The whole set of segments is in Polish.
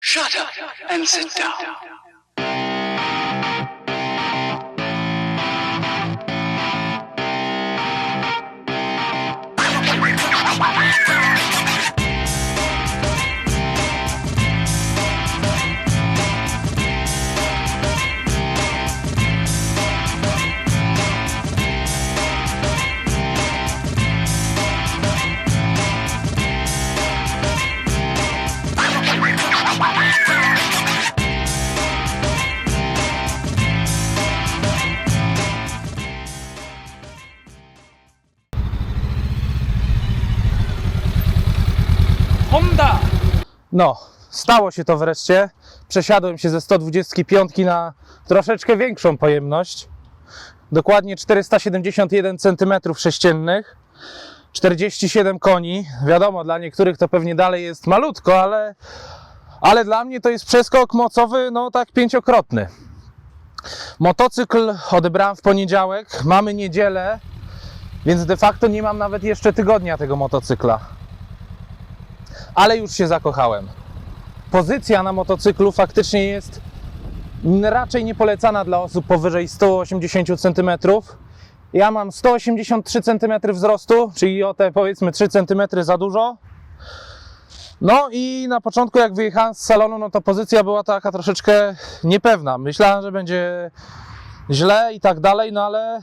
Shut up and sit down. Honda! No, stało się to wreszcie. Przesiadłem się ze 125 na troszeczkę większą pojemność. Dokładnie 471 cm3, 47 koni. Wiadomo, dla niektórych to pewnie dalej jest malutko, ale, ale dla mnie to jest przeskok mocowy, no tak pięciokrotny. Motocykl odebrałem w poniedziałek, mamy niedzielę, więc de facto nie mam nawet jeszcze tygodnia tego motocykla ale już się zakochałem. Pozycja na motocyklu faktycznie jest raczej niepolecana dla osób powyżej 180 cm. Ja mam 183 cm wzrostu, czyli o te powiedzmy 3 cm za dużo. No i na początku jak wyjechałem z salonu, no to pozycja była taka troszeczkę niepewna. Myślałem, że będzie źle i tak dalej, no ale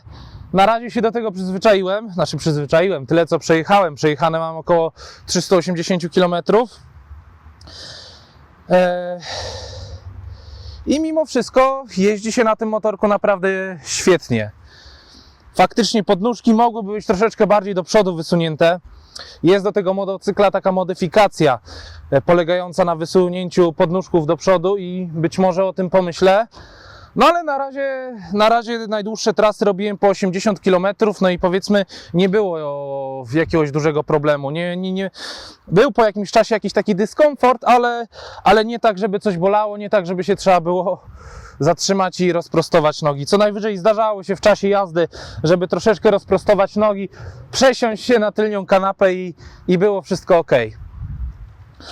na razie się do tego przyzwyczaiłem, znaczy przyzwyczaiłem, tyle co przejechałem. Przejechane mam około 380 km. Eee, I mimo wszystko jeździ się na tym motorku naprawdę świetnie. Faktycznie podnóżki mogłyby być troszeczkę bardziej do przodu wysunięte. Jest do tego motocykla taka modyfikacja e, polegająca na wysunięciu podnóżków do przodu i być może o tym pomyślę. No ale na razie, na razie najdłuższe trasy robiłem po 80 km, no i powiedzmy nie było jakiegoś dużego problemu. Nie, nie, nie. Był po jakimś czasie jakiś taki dyskomfort, ale, ale nie tak, żeby coś bolało, nie tak, żeby się trzeba było zatrzymać i rozprostować nogi. Co najwyżej zdarzało się w czasie jazdy, żeby troszeczkę rozprostować nogi, przesiąść się na tylnią kanapę i, i było wszystko ok.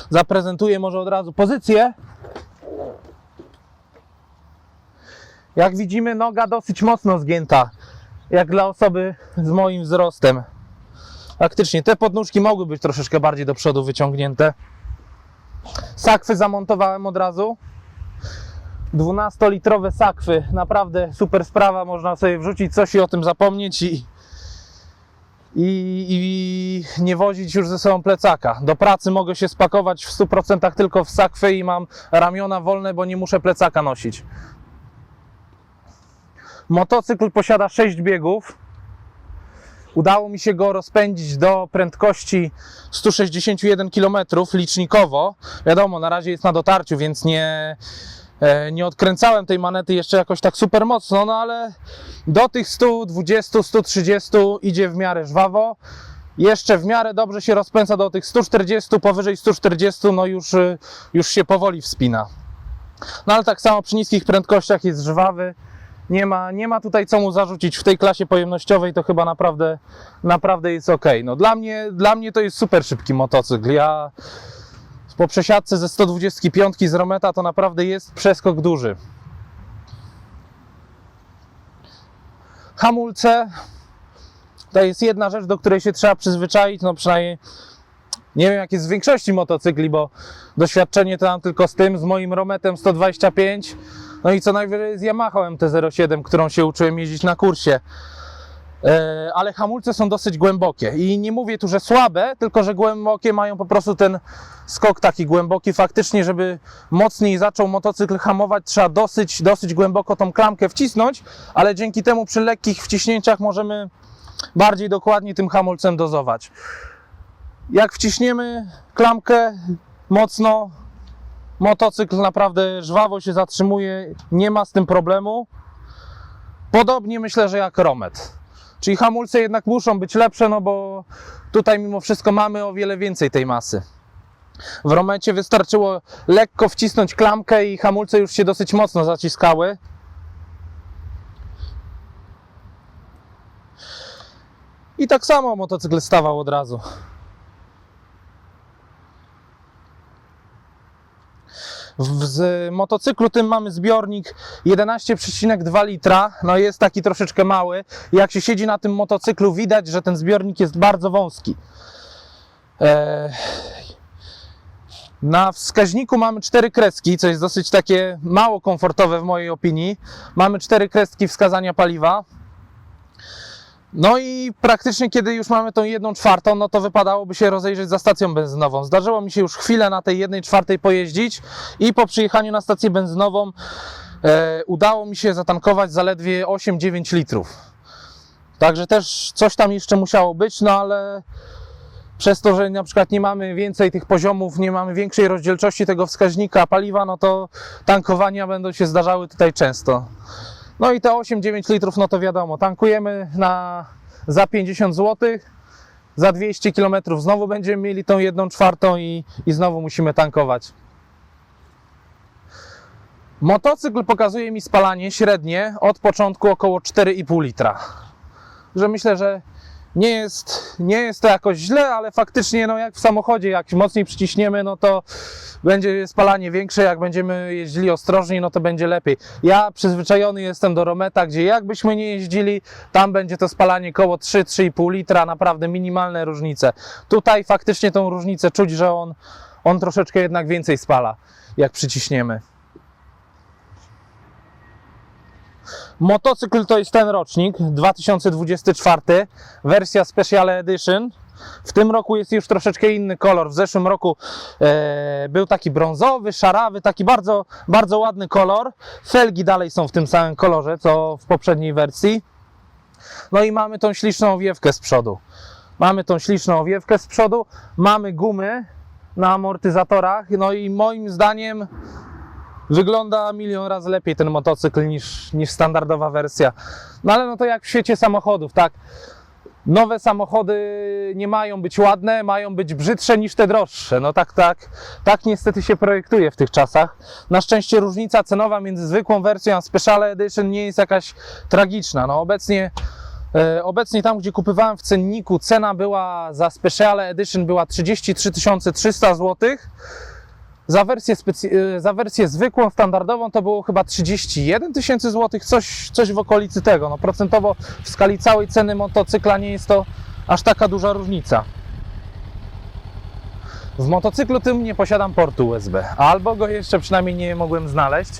Zaprezentuję może od razu pozycję. Jak widzimy, noga dosyć mocno zgięta, jak dla osoby z moim wzrostem. Faktycznie, te podnóżki mogły być troszeczkę bardziej do przodu wyciągnięte. Sakwy zamontowałem od razu. 12-litrowe sakwy, naprawdę super sprawa, można sobie wrzucić coś i o tym zapomnieć i, i, i nie wozić już ze sobą plecaka. Do pracy mogę się spakować w 100% tylko w sakwy i mam ramiona wolne, bo nie muszę plecaka nosić. Motocykl posiada 6 biegów. Udało mi się go rozpędzić do prędkości 161 km licznikowo. Wiadomo, na razie jest na dotarciu, więc nie, e, nie odkręcałem tej manety jeszcze jakoś tak super mocno, no ale do tych 120, 130 idzie w miarę żwawo. Jeszcze w miarę dobrze się rozpędza do tych 140, powyżej 140, no już, y, już się powoli wspina. No ale tak samo przy niskich prędkościach jest żwawy. Nie ma, nie ma tutaj co mu zarzucić w tej klasie pojemnościowej, to chyba naprawdę, naprawdę jest ok. No dla mnie, dla mnie to jest super szybki motocykl. Ja po przesiadce ze 125 z Rometa to naprawdę jest przeskok duży. Hamulce to jest jedna rzecz, do której się trzeba przyzwyczaić, no przynajmniej nie wiem jak jest w większości motocykli, bo doświadczenie to mam tylko z tym, z moim Rometem 125, no i co najwyżej z Yamaha MT-07, którą się uczyłem jeździć na kursie. E, Ale hamulce są dosyć głębokie i nie mówię tu, że słabe, tylko że głębokie mają po prostu ten skok taki głęboki. Faktycznie, żeby mocniej zaczął motocykl hamować, trzeba dosyć, dosyć głęboko tą klamkę wcisnąć, ale dzięki temu przy lekkich wciśnięciach możemy bardziej dokładnie tym hamulcem dozować. Jak wciśniemy klamkę mocno, motocykl naprawdę żwawo się zatrzymuje, nie ma z tym problemu. Podobnie myślę, że jak Romet. Czyli hamulce jednak muszą być lepsze, no bo tutaj mimo wszystko mamy o wiele więcej tej masy. W Romecie wystarczyło lekko wcisnąć klamkę i hamulce już się dosyć mocno zaciskały. I tak samo motocykl stawał od razu. Z motocyklu tym mamy zbiornik 11,2 litra. No jest taki troszeczkę mały. Jak się siedzi na tym motocyklu, widać, że ten zbiornik jest bardzo wąski. E, na wskaźniku mamy cztery kreski, co jest dosyć takie mało komfortowe w mojej opinii. Mamy cztery kreski wskazania paliwa. No i praktycznie kiedy już mamy tą jedną czwartą, no to wypadałoby się rozejrzeć za stacją benzynową. Zdarzyło mi się już chwilę na tej jednej czwartej pojeździć i po przyjechaniu na stację benzynową e, udało mi się zatankować zaledwie 8-9 litrów. Także też coś tam jeszcze musiało być, no ale przez to, że na przykład nie mamy więcej tych poziomów, nie mamy większej rozdzielczości tego wskaźnika paliwa, no to tankowania będą się zdarzały tutaj często. No i te 8-9 litrów, no to wiadomo, tankujemy na, za 50 zł, za 200 km znowu będziemy mieli tą jedną czwartą i, i znowu musimy tankować. Motocykl pokazuje mi spalanie średnie od początku około 4,5 litra. Że myślę, że nie jest, nie jest to jakoś źle, ale faktycznie no jak w samochodzie, jak mocniej przyciśniemy, no to będzie spalanie większe, jak będziemy jeździli ostrożniej, no to będzie lepiej. Ja przyzwyczajony jestem do Rometa, gdzie jakbyśmy nie jeździli, tam będzie to spalanie koło 3-3,5 litra, naprawdę minimalne różnice. Tutaj faktycznie tą różnicę czuć, że on, on troszeczkę jednak więcej spala, jak przyciśniemy. Motocykl to jest ten rocznik, 2024, wersja Special Edition. W tym roku jest już troszeczkę inny kolor. W zeszłym roku e, był taki brązowy, szarawy, taki bardzo, bardzo ładny kolor. Felgi dalej są w tym samym kolorze, co w poprzedniej wersji. No i mamy tą śliczną owiewkę z przodu. Mamy tą śliczną owiewkę z przodu, mamy gumy na amortyzatorach, no i moim zdaniem wygląda milion razy lepiej ten motocykl niż, niż standardowa wersja. No ale no to jak w świecie samochodów, tak? Nowe samochody nie mają być ładne, mają być brzydsze niż te droższe. No tak, tak, tak niestety się projektuje w tych czasach. Na szczęście różnica cenowa między zwykłą wersją a Special Edition nie jest jakaś tragiczna. No obecnie, e, obecnie tam, gdzie kupywałem w cenniku, cena była za Special Edition była 33 300 zł. Za wersję, e, za wersję zwykłą, standardową to było chyba 31 tysięcy złotych, coś, coś w okolicy tego. No procentowo w skali całej ceny motocykla nie jest to aż taka duża różnica. W motocyklu tym nie posiadam portu USB, albo go jeszcze przynajmniej nie mogłem znaleźć.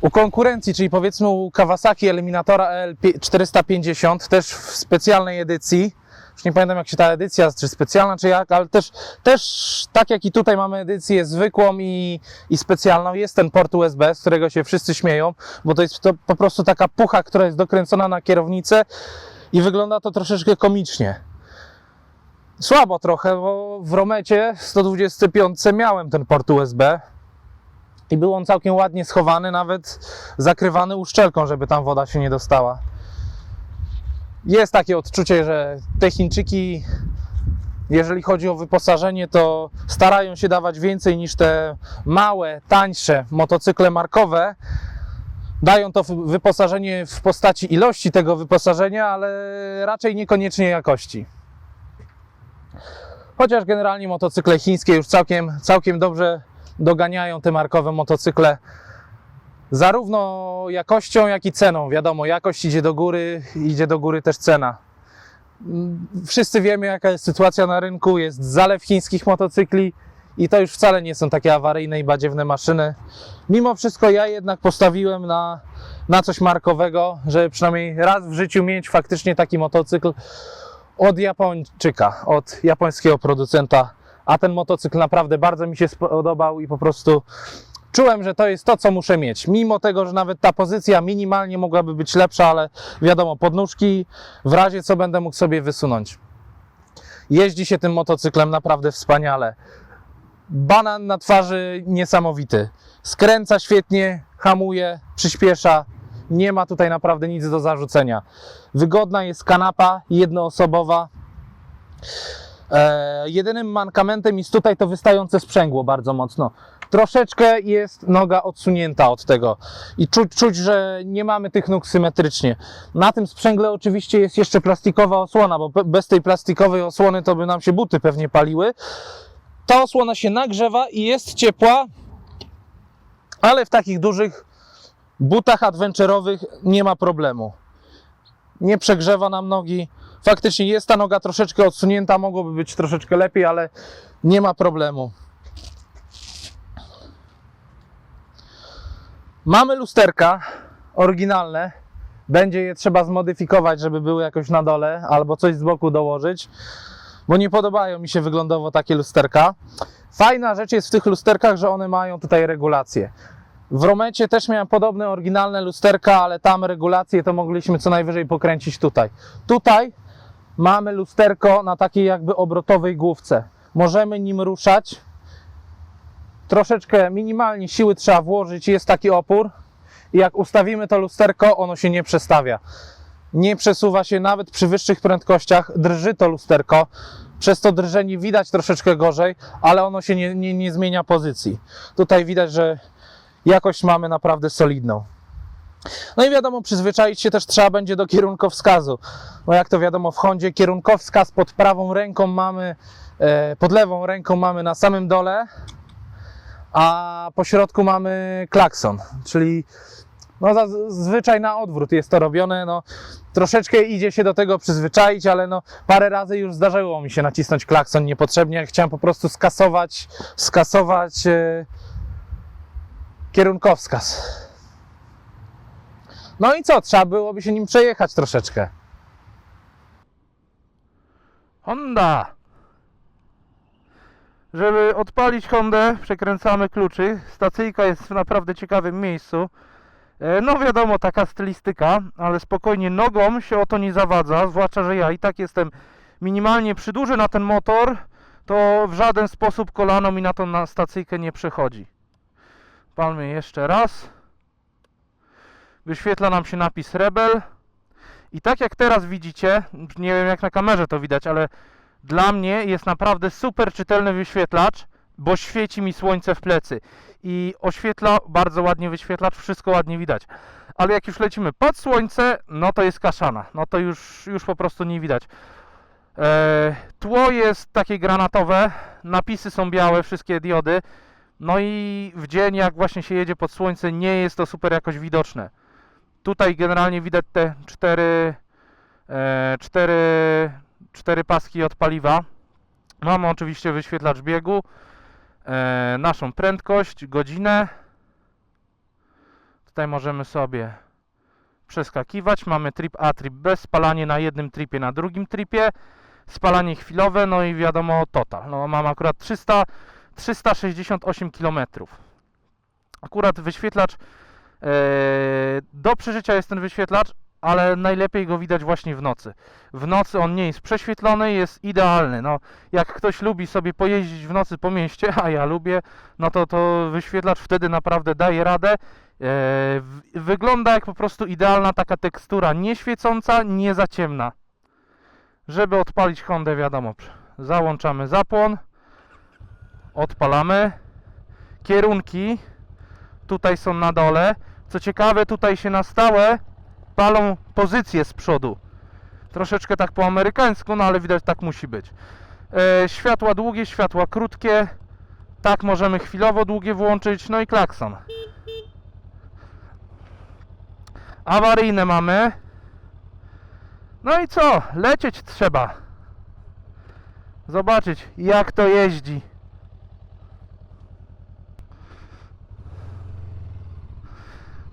U konkurencji, czyli powiedzmy u Kawasaki Eliminatora L450, też w specjalnej edycji, już nie pamiętam jak się ta edycja, czy specjalna, czy jak, ale też, też tak jak i tutaj mamy edycję zwykłą i, i specjalną, jest ten port USB, z którego się wszyscy śmieją, bo to jest to po prostu taka pucha, która jest dokręcona na kierownicę i wygląda to troszeczkę komicznie. Słabo trochę, bo w Romecie 125 miałem ten port USB i był on całkiem ładnie schowany, nawet zakrywany uszczelką, żeby tam woda się nie dostała jest takie odczucie, że te Chińczyki, jeżeli chodzi o wyposażenie, to starają się dawać więcej niż te małe, tańsze motocykle markowe. Dają to wy- wyposażenie w postaci ilości tego wyposażenia, ale raczej niekoniecznie jakości. Chociaż generalnie motocykle chińskie już całkiem, całkiem dobrze doganiają te markowe motocykle zarówno jakością, jak i ceną. Wiadomo, jakość idzie do góry, idzie do góry też cena. Mm, Wszyscy wiemy, jaka jest sytuacja na rynku. Jest zalew chińskich motocykli i to już wcale nie są takie awaryjne i badziewne maszyny. Mimo wszystko ja jednak postawiłem na, na coś markowego, żeby przynajmniej raz w życiu mieć faktycznie taki motocykl od Japończyka, od japońskiego producenta. A ten motocykl naprawdę bardzo mi się spodobał i po prostu czułem, że to jest to, co muszę mieć. Mimo tego, że nawet ta pozycja minimalnie mogłaby być lepsza, ale wiadomo, podnóżki w razie co będę mógł sobie wysunąć. Jeździ się tym motocyklem naprawdę wspaniale. Banan na twarzy niesamowity. Skręca świetnie, hamuje, przyspiesza. Nie ma tutaj naprawdę nic do zarzucenia. Wygodna jest kanapa jednoosobowa. E, jedynym mankamentem jest tutaj to wystające sprzęgło bardzo mocno. Troszeczkę jest noga odsunięta od tego i czuć, czuć, że nie mamy tych nóg symetrycznie. Na tym sprzęgle oczywiście jest jeszcze plastikowa osłona, bo be- bez tej plastikowej osłony to by nam się buty pewnie paliły. Ta osłona się nagrzewa i jest ciepła Ale w takich dużych butach adventurowych nie ma problemu. Nie przegrzewa nam nogi. Faktycznie jest ta noga troszeczkę odsunięta, mogłoby być troszeczkę lepiej, ale nie ma problemu. Mamy lusterka oryginalne. Będzie je trzeba zmodyfikować, żeby były jakoś na dole, albo coś z boku dołożyć, bo nie podobają mi się wyglądowo takie lusterka. Fajna rzecz jest w tych lusterkach, że one mają tutaj regulację. W Romecie też miałem podobne oryginalne lusterka, ale tam regulacje to mogliśmy co najwyżej pokręcić tutaj. Tutaj mamy lusterko na takiej jakby obrotowej główce. Możemy nim ruszać. Troszeczkę minimalnie siły trzeba włożyć, jest taki opór. I jak ustawimy to lusterko, ono się nie przestawia. Nie przesuwa się nawet przy wyższych prędkościach, drży to lusterko. Przez to drżenie widać troszeczkę gorzej, ale ono się nie, nie, nie zmienia pozycji. Tutaj widać, że jakość mamy naprawdę solidną. No i wiadomo, przyzwyczaić się też trzeba będzie do kierunkowskazu. Bo jak to wiadomo, w Hondzie kierunkowskaz pod prawą ręką mamy, e, pod lewą ręką mamy na samym dole, a po środku mamy klakson, czyli no zazwyczaj na odwrót jest to robione. No, troszeczkę idzie się do tego przyzwyczaić, ale no, parę razy już zdarzyło mi się nacisnąć klakson niepotrzebnie. Chciałem po prostu skasować, skasować e, kierunkowskaz. No i co? Trzeba byłoby się nim przejechać troszeczkę. Honda! Żeby odpalić Hondę, przekręcamy kluczy. Stacyjka jest w naprawdę ciekawym miejscu. E, No wiadomo, taka stylistyka, ale spokojnie nogą się o to nie zawadza, zwłaszcza, że ja i tak jestem minimalnie przyduży na ten motor, to w żaden sposób kolano mi na tą stacyjkę nie przechodzi. Palmy jeszcze raz. Wyświetla nam się napis Rebel. I tak jak teraz widzicie, nie wiem jak na kamerze to widać, ale dla mnie jest naprawdę super czytelny wyświetlacz, bo świeci mi słońce w plecy i oświetla bardzo ładnie wyświetlacz, wszystko ładnie widać. Ale jak już lecimy pod słońce, no to jest kaszana, no to już, już po prostu nie widać. E, tło jest takie granatowe, napisy są białe, wszystkie diody. No i w dzień, jak właśnie się jedzie pod słońce, nie jest to super jakoś widoczne. Tutaj generalnie widać te cztery, e, cztery, cztery paski od paliwa. Mamy oczywiście wyświetlacz biegu, e, naszą prędkość, godzinę. Tutaj możemy sobie przeskakiwać. Mamy trip A, trip B, spalanie na jednym tripie, na drugim tripie, spalanie chwilowe, no i wiadomo total. No, mam akurat 300, 368 km. Akurat wyświetlacz, e, do przeżycia jest ten wyświetlacz, ale najlepiej go widać właśnie w nocy. W nocy on nie jest prześwietlony, jest idealny. No, jak ktoś lubi sobie pojeździć w nocy po mieście, a ja lubię, no to to wyświetlacz wtedy naprawdę daje radę. E, wygląda jak po prostu idealna taka tekstura, nie świecąca, nie za ciemna. Żeby odpalić Hondę, wiadomo, załączamy zapłon, odpalamy. Kierunki tutaj są na dole. Co ciekawe, tutaj się na stałe palą pozycje z przodu. Troszeczkę tak po amerykańsku, no ale widać tak musi być. E, światła długie, światła krótkie. Tak możemy chwilowo długie włączyć. No i klakson. Awaryjne mamy. No i co? Lecieć trzeba. Zobaczyć jak to jeździ.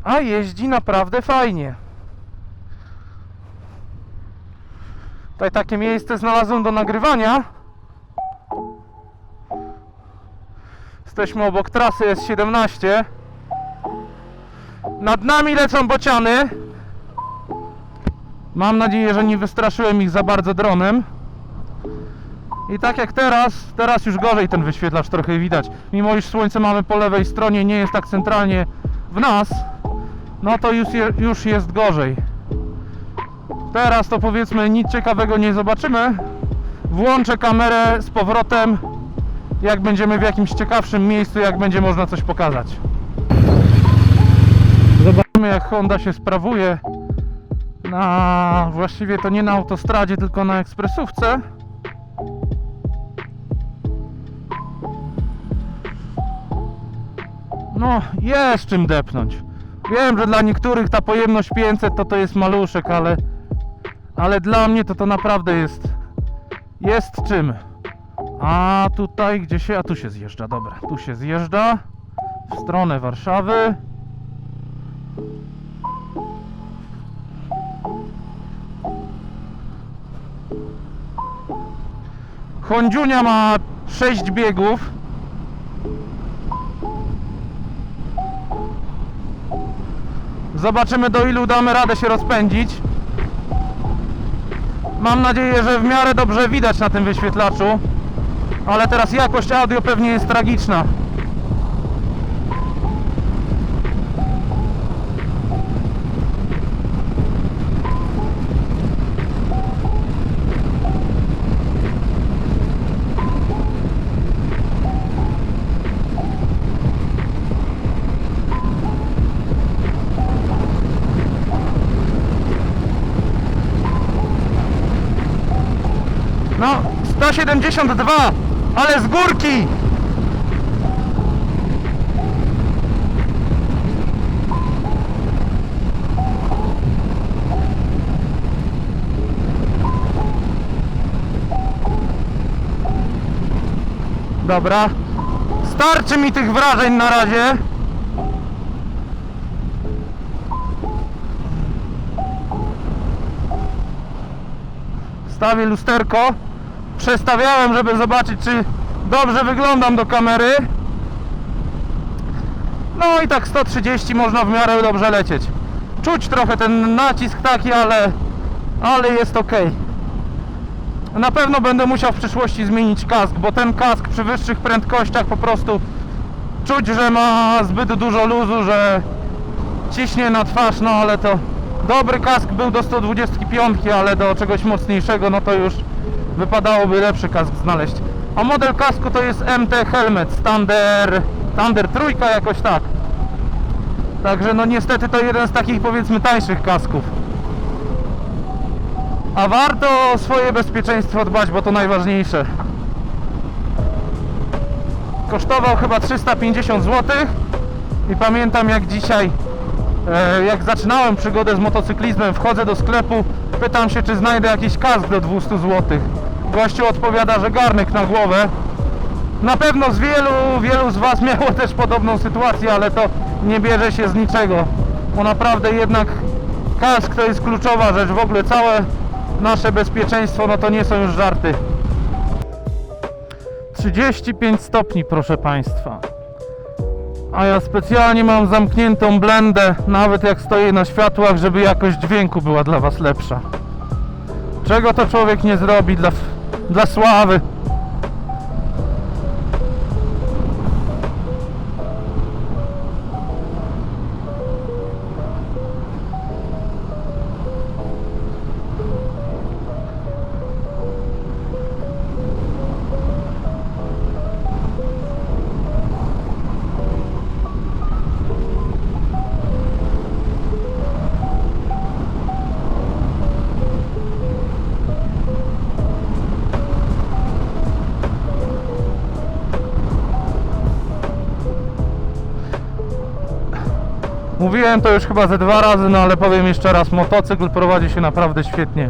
A jeździ naprawdę fajnie. Tutaj takie miejsce znalazłem do nagrywania. Jesteśmy obok trasy S17. Nad nami lecą bociany. Mam nadzieję, że nie wystraszyłem ich za bardzo dronem. I tak jak teraz, teraz już gorzej ten wyświetlacz trochę widać. Mimo iż słońce mamy po lewej stronie, nie jest tak centralnie w nas, no to już, już jest gorzej. Teraz to powiedzmy nic ciekawego nie zobaczymy. Włączę kamerę z powrotem, jak będziemy w jakimś ciekawszym miejscu, jak będzie można coś pokazać. Zobaczymy jak Honda się sprawuje na właściwie to nie na autostradzie, tylko na ekspresówce. No, jest czym depnąć. Wiem, że dla niektórych ta pojemność 500 to to jest maluszek, ale ale dla mnie to to naprawdę jest jest czym. A tutaj gdzie się, a tu się zjeżdża, dobra, tu się zjeżdża w stronę Warszawy. Hondziunia ma 6 biegów. Zobaczymy do ilu damy radę się rozpędzić. Mam nadzieję, że w miarę dobrze widać na tym wyświetlaczu. Ale teraz jakość audio pewnie jest tragiczna. No, 172, ale z górki! Dobra. Starczy mi tych wrażeń na razie. Stawię lusterko. Przestawiałem, żeby zobaczyć, czy dobrze wyglądam do kamery. No i tak 130 można w miarę dobrze lecieć. Czuć trochę ten nacisk taki, ale, ale jest ok. Na pewno będę musiał w przyszłości zmienić kask, bo ten kask przy wyższych prędkościach po prostu czuć, że ma zbyt dużo luzu, że ciśnie na twarz, no ale to dobry kask był do 125, ale do czegoś mocniejszego, no to już wypadałoby lepszy kask znaleźć. A model kasku to jest MT Helmet Thunder, Thunder trójka jakoś tak. Także no niestety to jeden z takich powiedzmy tańszych kasków. A warto o swoje bezpieczeństwo dbać, bo to najważniejsze. Kosztował chyba 350 zł i pamiętam jak dzisiaj e, jak zaczynałem przygodę z motocyklizmem, wchodzę do sklepu, pytam się, czy znajdę jakiś kask do 200 zł. Gościu odpowiada, że garnek na głowę. Na pewno z wielu, wielu z Was miało też podobną sytuację, ale to nie bierze się z niczego. Bo naprawdę jednak kask to jest kluczowa rzecz. W ogóle całe nasze bezpieczeństwo, no to nie są już żarty. 35 stopni, proszę Państwa. A ja specjalnie mam zamkniętą blendę, nawet jak stoję na światłach, żeby jakość dźwięku była dla Was lepsza. Czego to człowiek nie zrobi dla, dla sławy? Mówiłem to już chyba ze dwa razy, no ale powiem jeszcze raz, motocykl prowadzi się naprawdę świetnie.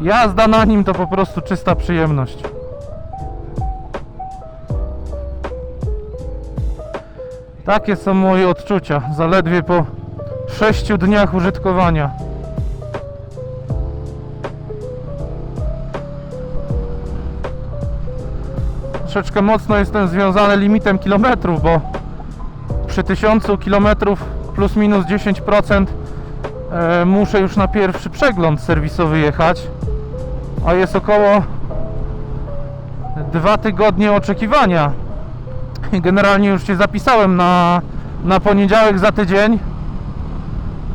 Jazda na nim to po prostu czysta przyjemność. Takie są moje odczucia, zaledwie po 6 dniach użytkowania. Troszeczkę mocno jestem związany limitem kilometrów, bo przy 1000 km plus minus 10% e, muszę już na pierwszy przegląd serwisowy jechać, a jest około dwa tygodnie oczekiwania. Generalnie już się zapisałem na, na poniedziałek za tydzień,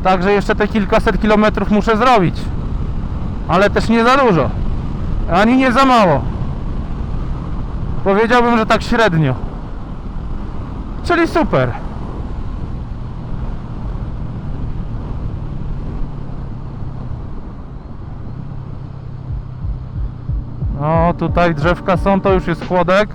także jeszcze te kilkaset kilometrów muszę zrobić, ale też nie za dużo, ani nie za mało. Powiedziałbym, że tak średnio. Czyli super. No tutaj drzewka są, to już jest chłodek.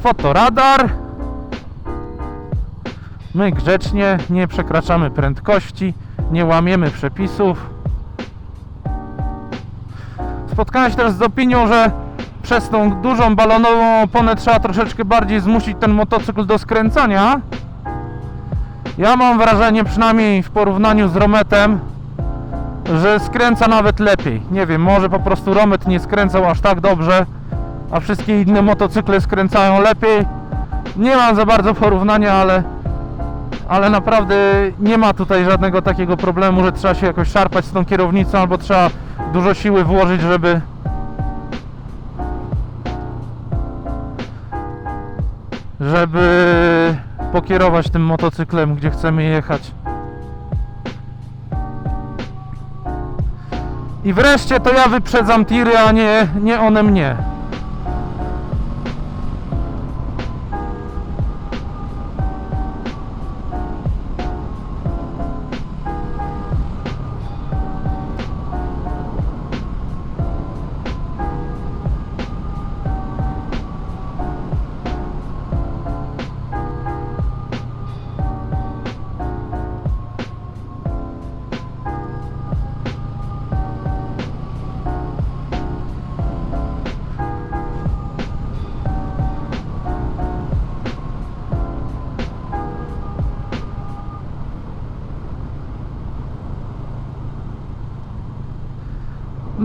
Fotoradar. My grzecznie nie przekraczamy prędkości, nie łamiemy przepisów. Spotkałem się teraz z opinią, że przez tą dużą balonową oponę trzeba troszeczkę bardziej zmusić ten motocykl do skręcania. Ja mam wrażenie, przynajmniej w porównaniu z Rometem, że skręca nawet lepiej. Nie wiem, może po prostu Romet nie skręcał aż tak dobrze, a wszystkie inne motocykle skręcają lepiej. Nie mam za bardzo porównania, ale, ale naprawdę nie ma tutaj żadnego takiego problemu, że trzeba się jakoś szarpać z tą kierownicą, albo trzeba dużo siły włożyć, żeby żeby pokierować tym motocyklem, gdzie chcemy jechać. I wreszcie to ja wyprzedzam tiry, a nie, nie one mnie.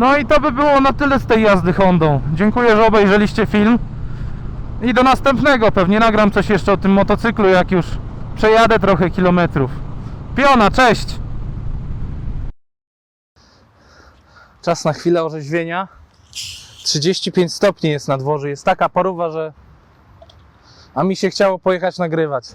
No i to by było na tyle z tej jazdy Hondą. Dziękuję, że obejrzeliście film. I do następnego. Pewnie nagram coś jeszcze o tym motocyklu, jak już przejadę trochę kilometrów. Piona, cześć! Czas na chwilę orzeźwienia. 35 stopni jest na dworze. Jest taka paruwa, że. A mi się chciało pojechać nagrywać.